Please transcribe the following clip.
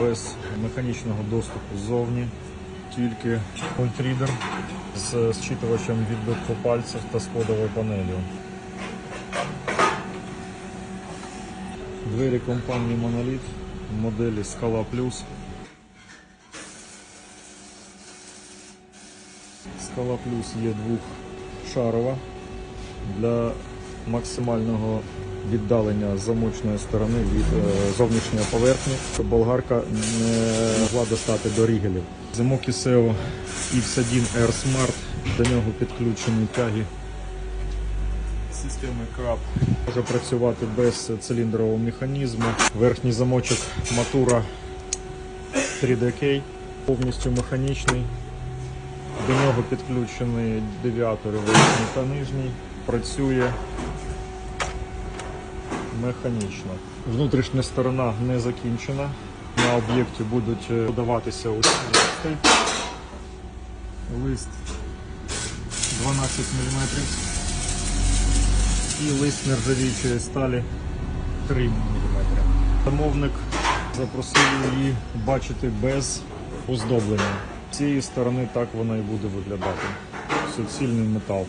без механічного доступу ззовні, тільки мультрідер з зчитувачем відбитку пальців та сходовою панелью. Двері компанії Monolith моделі Scala Plus. Scala Plus є двохшарова для максимального віддалення замочної сторони від е, зовнішньої поверхні, болгарка не могла достати до рігелів. Замок ISEO X1 R Smart, до нього підключені тяги системи краб. Може працювати без циліндрового механізму. Верхній замочок Matura 3DK, повністю механічний. До нього підключені девіатори верхній та нижній. Працює механічно. Внутрішня сторона не закінчена. На об'єкті будуть е, додаватися ось листи. Лист 12 мм і лист нержавіючої сталі 3 мм. Замовник запросив її бачити без оздоблення. З цієї сторони так вона і буде виглядати. Суцільний метал.